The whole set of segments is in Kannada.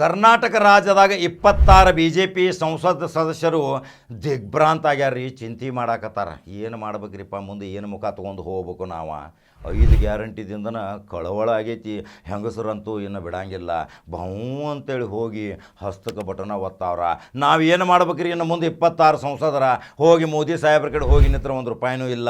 ಕರ್ನಾಟಕ ರಾಜ್ಯದಾಗ ಇಪ್ಪತ್ತಾರು ಬಿ ಜೆ ಪಿ ಸಂಸದ ಸದಸ್ಯರು ದಿಗ್ಭ್ರಾಂತ ಆಗ್ಯಾರ್ರಿ, ಚಿಂತೆ ಮಾಡಾಕತ್ತಾರ. ಏನು ಮಾಡ್ಬೇಕ್ರಿಪ್ಪ, ಮುಂದೆ ಏನು ಮುಖ ತೊಗೊಂಡು ಹೋಗ್ಬೇಕು ನಾವು? ಐದು ಗ್ಯಾರಂಟಿದಿಂದನ ಕಳವಳ ಆಗೈತಿ. ಹೆಂಗಸರಂತೂ ಇನ್ನು ಬಿಡಂಗಿಲ್ಲ. ಬಹು ಅಂತೇಳಿ ಹೋಗಿ ಹಸ್ತಕ ಬಟನ ಒತ್ತಾವ್ರ. ನಾವು ಏನು ಮಾಡ್ಬೇಕ್ರಿ ಇನ್ನು ಮುಂದೆ ಇಪ್ಪತ್ತಾರು ಸಂಸದರ? ಹೋಗಿ ಮೋದಿ ಸಾಹೇಬ್ರ ಕಡೆ ಹೋಗಿ ನಿಂತ್ರ ಒಂದು ರೂಪಾಯಿನೂ ಇಲ್ಲ.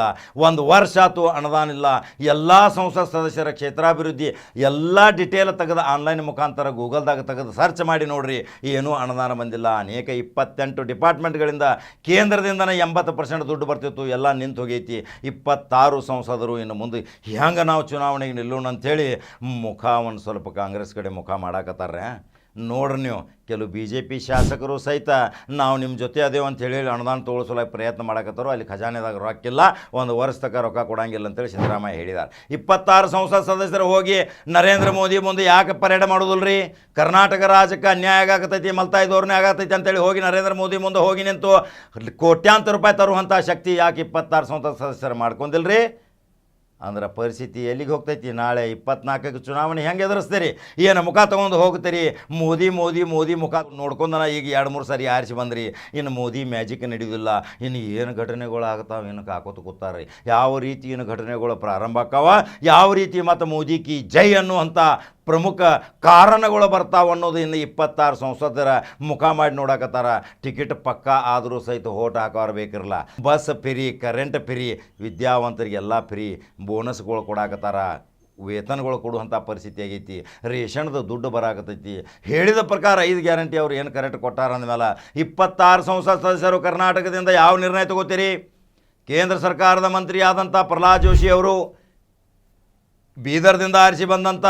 ಒಂದು ವರ್ಷ ಆತು ಅನುದಾನ ಇಲ್ಲ. ಎಲ್ಲ ಸಂಸತ್ ಸದಸ್ಯರ ಕ್ಷೇತ್ರಾಭಿವೃದ್ಧಿ, ಎಲ್ಲ ಡಿಟೇಲ್ ತೆಗೆದು ಆನ್ಲೈನ್ ಮುಖಾಂತರ ಗೂಗಲ್ದಾಗ ತೆಗೆದು ಸರ್ಚ್ ಮಾಡಿ ನೋಡ್ರಿ, ಏನೂ ಅನುದಾನ ಬಂದಿಲ್ಲ. ಅನೇಕ ಇಪ್ಪತ್ತೆಂಟು ಡಿಪಾರ್ಟ್ಮೆಂಟ್ಗಳಿಂದ ಕೇಂದ್ರದಿಂದನೇ ಎಂಬತ್ತು ಪರ್ಸೆಂಟ್ ದುಡ್ಡು ಬರ್ತಿತ್ತು. ಎಲ್ಲ ನಿಂತು ಹೋಗೈತಿ. ಇಪ್ಪತ್ತಾರು ಸಂಸದರು ಇನ್ನು ಮುಂದೆ ಹೆಂಗೆ ನಾವು ಚುನಾವಣೆಗೆ ನಿಲ್ಲೋಣ ಅಂಥೇಳಿ ಮುಖ ಒಂದು ಸ್ವಲ್ಪ ಕಾಂಗ್ರೆಸ್ ಕಡೆ ಮುಖ ಮಾಡಾಕತ್ತಾರೆ ನೋಡ್ರಿ ನೀವು. ಕೆಲವು ಬಿ ಜೆ ಪಿ ಶಾಸಕರು ಸಹಿತ ನಾವು ನಿಮ್ಮ ಜೊತೆ ಅದೇವು ಅಂತ ಹೇಳಿ ಅನುದಾನ ತೋಳಿಸಲಕ್ಕೆ ಪ್ರಯತ್ನ ಮಾಡಕತ್ತಾರೋ ಅಲ್ಲಿ ಖಜಾನೆದಾಗ ರೊಕ್ಕಿಲ್ಲ. ಒಂದು ವರ್ಷ ತಕ್ಕ ರೊಕ್ಕ ಕೊಡಂಗಿಲ್ಲ ಅಂತೇಳಿ ಸಿದ್ದರಾಮಯ್ಯ ಹೇಳಿದ್ದಾರೆ ಇಪ್ಪತ್ತಾರು ಸಂಸತ್ ಸದಸ್ಯರು ಹೋಗಿ ನರೇಂದ್ರ ಮೋದಿ ಮುಂದೆ ಯಾಕೆ ಪರೇಡ್ ರೀ ಕರ್ನಾಟಕ ರಾಜ್ಯಕ್ಕೆ ಅನ್ಯಾಯ ಆಗತೈತಿ ಮಲ್ತಾಯಿ ಧೋರಣೆ ಆಗತೈತಿ ಅಂತೇಳಿ ಹೋಗಿ ನರೇಂದ್ರ ಮೋದಿ ಮುಂದೆ ಹೋಗಿ ನಿಂತು ಕೋಟ್ಯಾಂತರ ರೂಪಾಯಿ ತರುವಂಥ ಶಕ್ತಿ ಯಾಕೆ ಇಪ್ಪತ್ತಾರು ಸಂಸತ್ ಸದಸ್ಯರು ಮಾಡ್ಕೊಂಡಿಲ್ರಿ? ಅಂದ್ರೆ ಪರಿಸ್ಥಿತಿ ಎಲ್ಲಿಗೆ ಹೋಗ್ತೈತಿ? ನಾಳೆ ಇಪ್ಪತ್ನಾಲ್ಕಕ್ಕೆ ಚುನಾವಣೆ ಹೆಂಗೆ ಎದುರಿಸ್ತೀರಿ? ಏನು ಮುಖ ತೊಗೊಂಡು ಹೋಗ್ತೀರಿ? ಮೋದಿ ಮೋದಿ ಮೋದಿ ಮುಖ ನೋಡ್ಕೊಂಡನ ಈಗ ಎರಡು, ಮೂರು ಸಾರಿ ಆರಿಸಿ ಬಂದ್ರಿ. ಇನ್ನು ಮೋದಿ ಮ್ಯಾಜಿಕ್ ನಡೆಯೋದಿಲ್ಲ ಇನ್ನು ಏನು ಘಟನೆಗಳು ಆಗ್ತಾವೆ? ಏನು ಕಾಕೋತ ಕೂತಾರ್ರಿ. ಯಾವ ರೀತಿ ಏನು ಘಟನೆಗಳು ಪ್ರಾರಂಭ ಆಕಾವ ಯಾವ ರೀತಿ ಮತ್ತು ಮೋದಿ ಕಿ ಜೈ ಅನ್ನುವಂಥ ಪ್ರಮುಖ ಕಾರಣಗಳು ಬರ್ತಾವೆ ಅನ್ನೋದು ಇನ್ನು ಇಪ್ಪತ್ತಾರು ಸಂಸದರ ಮುಖ ಮಾಡಿ ನೋಡಕತ್ತಾರ. ಟಿಕೆಟ್ ಪಕ್ಕ ಆದರೂ ಸಹಿತ ಓಟ್ ಹಾಕೋರು ಬೇಕಿರಲ್ಲ. ಬಸ್ ಫ್ರೀ, ಕರೆಂಟ್ ಫ್ರೀ ವಿದ್ಯಾವಂತರಿಗೆಲ್ಲ ಫ್ರೀ ಬೋನಸ್ಗಳು ಕೊಡಾಕತ್ತಾರ. ವೇತನಗಳು ಕೊಡುವಂಥ ಪರಿಸ್ಥಿತಿ ಆಗೈತಿ. ರೇಷನ್ದು ದುಡ್ಡು ಬರಾಕತೈತಿ ಹೇಳಿದ ಪ್ರಕಾರ ಐದು ಗ್ಯಾರಂಟಿ ಅವ್ರು ಏನು ಕರೆಕ್ಟ್ ಕೊಟ್ಟಾರ ಅಂದಮೇಲೆ ಇಪ್ಪತ್ತಾರು ಸಂಸತ್ ಸದಸ್ಯರು ಕರ್ನಾಟಕದಿಂದ ಯಾವ ನಿರ್ಣಯ ತಗೋತೀರಿ? ಕೇಂದ್ರ ಸರ್ಕಾರದ ಮಂತ್ರಿ ಆದಂಥ ಪ್ರಹ್ಲಾದ್ ಜೋಶಿ ಅವರು ಬೀದರ್ದಿಂದ ಆರಿಸಿ ಬಂದಂಥ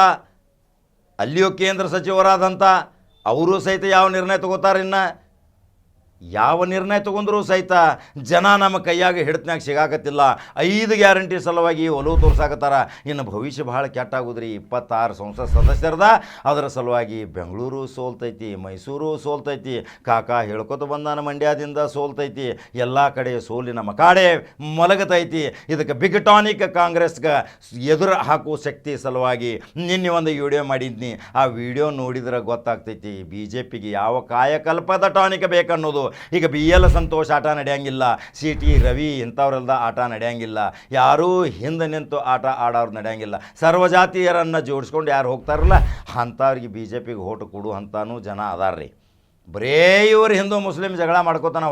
ಅಲ್ಲಿಯೂ ಕೇಂದ್ರ ಸಚಿವರಾದಂಥ ಅವರು ಸಹಿತ ಯಾವ ನಿರ್ಣಯ ತಗೋತಾರೆ ಇನ್ನು ಯಾವ ನಿರ್ಣಯ ತೊಗೊಂಡ್ರೂ ಸಹಿತ ಜನ ನಮ್ಮ ಕೈಯಾಗ ಹಿಡಿತನಾಗ ಸಿಗಾಕತ್ತಿಲ್ಲ. ಐದು ಗ್ಯಾರಂಟಿ ಸಲುವಾಗಿ ಒಲವು ತೋರ್ಸಾಕತ್ತಾರ. ಇನ್ನು ಭವಿಷ್ಯ ಭಾಳ ಕೆಟ್ಟಾಗುದ್ರಿ. ಇಪ್ಪತ್ತಾರು ಸಂಸತ್ ಸದಸ್ಯರದ, ಅದರ ಸಲುವಾಗಿ ಬೆಂಗಳೂರು ಸೋಲ್ತೈತಿ, ಮೈಸೂರು ಸೋಲ್ತೈತಿ, ಕಾಕಾ ಹೇಳ್ಕೊತ ಬಂದಾನ ಮಂಡ್ಯದಿಂದ ಸೋಲ್ತೈತಿ, ಎಲ್ಲ ಕಡೆ ಸೋಲಿನ ಮಕಾಡೆ ಮಲಗತೈತಿ. ಇದಕ್ಕೆ ಬಿಗ್ ಟಾನಿಕ್ ಕಾಂಗ್ರೆಸ್ಗೆ ಎದುರು ಹಾಕುವ ಶಕ್ತಿ ಸಲುವಾಗಿ ನಿನ್ನೆ ಒಂದು ವಿಡಿಯೋ ಮಾಡಿದ್ನಿ. ಆ ವಿಡಿಯೋ ನೋಡಿದ್ರೆ ಗೊತ್ತಾಗ್ತೈತಿ ಬಿ ಜೆ ಪಿಗೆ ಯಾವ ಕಾಯಕಲ್ಪದ ಟಾನಿಕ್ ಬೇಕನ್ನೋದು. ಈಗ ಬಿ ಎಲ್ ಸಂತೋಷ್ ಆಟ ನಡೆಯಂಗಿಲ್ಲ, ಸಿ ಟಿ ರವಿ ಇಂಥವ್ರೆಲ್ಲ ಆಟ ನಡೆಯಂಗಿಲ್ಲ, ಯಾರೂ ಹಿಂದೆ ನಿಂತು ಆಟ ಆಡೋರು ನಡೆಯಂಗಿಲ್ಲ. ಸರ್ವಜಾತೀಯರನ್ನು ಜೋಡಿಸ್ಕೊಂಡು ಯಾರು ಹೋಗ್ತಾರಲ್ಲ, ಅಂಥವ್ರಿಗೆ ಬಿ ಜೆ ಪಿಗೆ ಓಟು ಕೊಡು ಅಂತಾನೂ ಜನ ಅದಾರ್ರಿ. ಬರೇ ಇವರು ಹಿಂದೂ ಮುಸ್ಲಿಂ ಜಗಳ ಮಾಡ್ಕೋತಾನೆ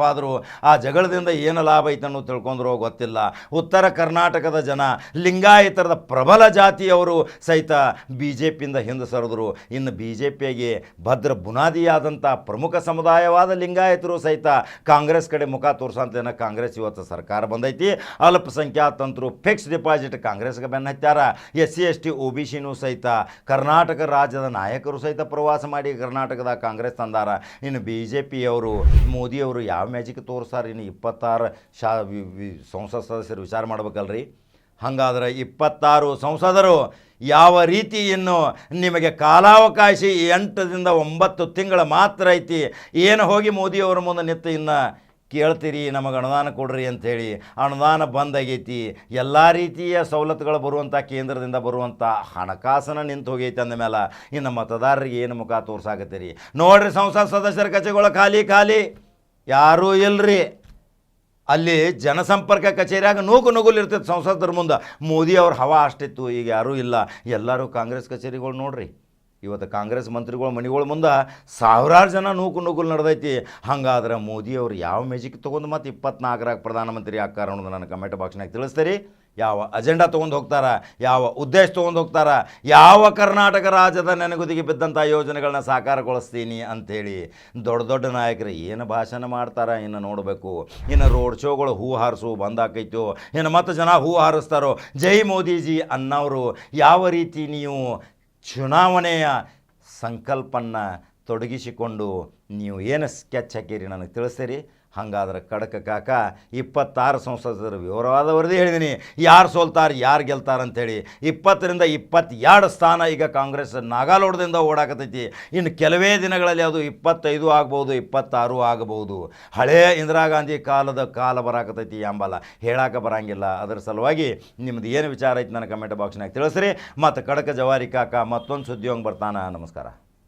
ಆ ಜಗಳದಿಂದ ಏನು ಲಾಭ ಐತೆ ಅನ್ನೋದು ತಿಳ್ಕೊಂಡ್ರೋ ಗೊತ್ತಿಲ್ಲ. ಉತ್ತರ ಕರ್ನಾಟಕದ ಜನ, ಲಿಂಗಾಯತರದ ಪ್ರಬಲ ಜಾತಿಯವರು ಸಹಿತ ಬಿ ಜೆ ಪಿಯಿಂದ ಹಿಂದೆ ಸರಿದ್ರು. ಇನ್ನು ಬಿ ಜೆ ಪಿಗೆ ಭದ್ರ ಬುನಾದಿಯಾದಂಥ ಪ್ರಮುಖ ಸಮುದಾಯವಾದ ಲಿಂಗಾಯತರು ಸಹಿತ ಕಾಂಗ್ರೆಸ್ ಕಡೆ ಮುಖ ತೋರ್ಸಂತೇನ ಕಾಂಗ್ರೆಸ್ ಇವತ್ತು ಸರ್ಕಾರ ಬಂದೈತಿ. ಅಲ್ಪಸಂಖ್ಯಾತಂತರು ಫಿಕ್ಸ್ ಡಿಪಾಸಿಟ್ ಕಾಂಗ್ರೆಸ್ಗೆ ಬೆನ್ನ ಹತ್ಯಾರ. S C S T O B ಸಿನೂ ಸಹಿತ ಕರ್ನಾಟಕ ರಾಜ್ಯದ ನಾಯಕರು ಸಹಿತ ಪ್ರವಾಸ ಮಾಡಿ ಕರ್ನಾಟಕದ ಕಾಂಗ್ರೆಸ್ ತಂದಾರ. ಇನ್ನು ಬಿ ಜೆ ಪಿಯವರು ಮೋದಿಯವರು ಯಾವ ಮ್ಯಾಜಿಕ್ ತೋರಿಸ್ತಾರೆ, ಇನ್ನು ಇಪ್ಪತ್ತಾರು ಶಾ ಸಂಸತ್ ಸದಸ್ಯರು ವಿಚಾರ ಮಾಡ್ಬೇಕಲ್ರಿ? ಹಾಗಾದ್ರೆ ಇಪ್ಪತ್ತಾರು ಸಂಸದರು ಯಾವ ರೀತಿ ಇನ್ನು ನಿಮಗೆ ಕಾಲಾವಕಾಶ ಎಂಟರಿಂದ ಒಂಬತ್ತು ತಿಂಗಳ ಮಾತ್ರ ಐತಿ, ಏನು ಹೋಗಿ ಮೋದಿಯವರ ಮುಂದೆ ನಿಂತು ಇನ್ನು ಕೇಳ್ತೀರಿ, ನಮಗೆ ಅನುದಾನ ಕೊಡ್ರಿ ಅಂಥೇಳಿ ಅನುದಾನ ಬಂದಾಗೈತಿ. ಎಲ್ಲ ರೀತಿಯ ಸವಲತ್ತುಗಳು ಬರುವಂಥ ಕೇಂದ್ರದಿಂದ ಬರುವಂಥ ಹಣಕಾಸನ ನಿಂತು ಹೋಗೈತಿ ಅಂದಮೇಲೆ ಇನ್ನು ಮತದಾರರಿಗೆ ಏನು ಮುಖ ತೋರ್ಸಾಕತ್ತೀರಿ? ನೋಡ್ರಿ ಸಂಸತ್ ಸದಸ್ಯರ ಕಚೇರಿಗಳು ಖಾಲಿ ಖಾಲಿ. ಯಾರೂ ಇಲ್ರಿ. ಅಲ್ಲಿ ಜನಸಂಪರ್ಕ ಕಚೇರಿಯಾಗ ನೂಕು ನುಗ್ಗುಲ್ ಇರ್ತೈತೆ ಸಂಸದರ ಮುಂದೆ. ಮೋದಿ ಅವ್ರ ಹವಾ ಅಷ್ಟಿತ್ತು, ಈಗ ಯಾರೂ ಇಲ್ಲ. ಎಲ್ಲರೂ ಕಾಂಗ್ರೆಸ್ ಕಚೇರಿಗಳು ನೋಡ್ರಿ. ಇವತ್ತು ಕಾಂಗ್ರೆಸ್ ಮಂತ್ರಿಗಳ ಮನೆಗಳ ಮುಂದೆ ಸಾವಿರಾರು ಜನ ನೂಕು ನೂಕುಲು ನಡೆದೈತಿ. ಹಂಗಾದ್ರೆ ಮೋದಿ ಅವರು ಯಾವ ಮೆಜಿಕ್ ತೊಗೊಂಡು ಮತ್ತು ಇಪ್ಪತ್ನಾಲ್ಕರಾಗ ಪ್ರಧಾನಮಂತ್ರಿ ಆಕಾರ ಅನ್ನೋದು ನನ್ನ ಕಮೆಂಟ್ ಬಾಕ್ಸ್ನಾಗ ತಿಳಿಸ್ತೀರಿ. ಯಾವ ಅಜೆಂಡಾ ತೊಗೊಂಡು ಹೋಗ್ತಾರ, ಯಾವ ಉದ್ದೇಶ ತೊಗೊಂಡು ಹೋಗ್ತಾರ, ಯಾವ ಕರ್ನಾಟಕ ರಾಜ್ಯದ ನೆನಗುದಿಗೆ ಬಿದ್ದಂಥ ಯೋಜನೆಗಳನ್ನ ಸಾಕಾರಗೊಳಿಸ್ತೀನಿ ಅಂಥೇಳಿ ದೊಡ್ಡ ದೊಡ್ಡ ನಾಯಕರು ಏನು ಭಾಷಣ ಮಾಡ್ತಾರೆ ಇನ್ನು ನೋಡಬೇಕು. ಇನ್ನು ರೋಡ್ ಶೋಗಳು ಹೂ ಹಾರಿಸು ಬಂದಾಕೈತೋ ಇನ್ನು ಮತ್ತು ಜನ ಹೂ ಹಾರಿಸ್ತಾರೋ. ಜೈ ಮೋದಿಜಿ ಅನ್ನೋರು ಯಾವ ರೀತಿ ನೀವು ಚುನಾವಣೆಯ ಸಂಕಲ್ಪನ್ನ ತೊಡಗಿಸಿಕೊಂಡು ನೀವು ಏನು ಸ್ಕೆಚ್ ಹಾಕಿರಿ ನನಗೆ ತಿಳಿಸ್ತೀರಿ? ಹಾಗಾದ್ರೆ ಕಡಕ ಕಾಕ, ಇಪ್ಪತ್ತಾರು ಸಂಸದರ ವಿವರವಾದ ವರದಿ ಹೇಳಿದ್ದೀನಿ ಯಾರು ಸೋಲ್ತಾರೆ, ಯಾರು ಗೆಲ್ತಾರೆ ಅಂಥೇಳಿ ಇಪ್ಪತ್ತರಿಂದ ಇಪ್ಪತ್ತೆರಡು ಸ್ಥಾನ ಈಗ ಕಾಂಗ್ರೆಸ್ ನಾಗಾಲೋಡದಿಂದ ಓಡಾಕತೈತಿ. ಇನ್ನು ಕೆಲವೇ ದಿನಗಳಲ್ಲಿ ಅದು ಇಪ್ಪತ್ತೈದು ಆಗ್ಬೋದು, ಇಪ್ಪತ್ತಾರು ಆಗಬಹುದು ಹಳೇ ಇಂದಿರಾ ಗಾಂಧಿ ಕಾಲದ ಕಾಲ ಬರಾಕತೈತಿ ಎಂಬಲ್ಲ ಹೇಳಾಕ ಬರಂಗಿಲ್ಲ. ಅದರ ಸಲುವಾಗಿ ನಿಮ್ದು ಏನು ವಿಚಾರ ಐತಿ ನನ್ನ ಕಮೆಂಟ್ ಬಾಕ್ಸ್ನಾಗ ತಿಳಿಸ್ರಿ. ಮತ್ತು ಕಡಕ ಜವಾರಿ ಕಾಕ ಮತ್ತೊಂದು ಸುದ್ದಿ ಹೋಗಿ ಬರ್ತಾನ. ನಮಸ್ಕಾರ.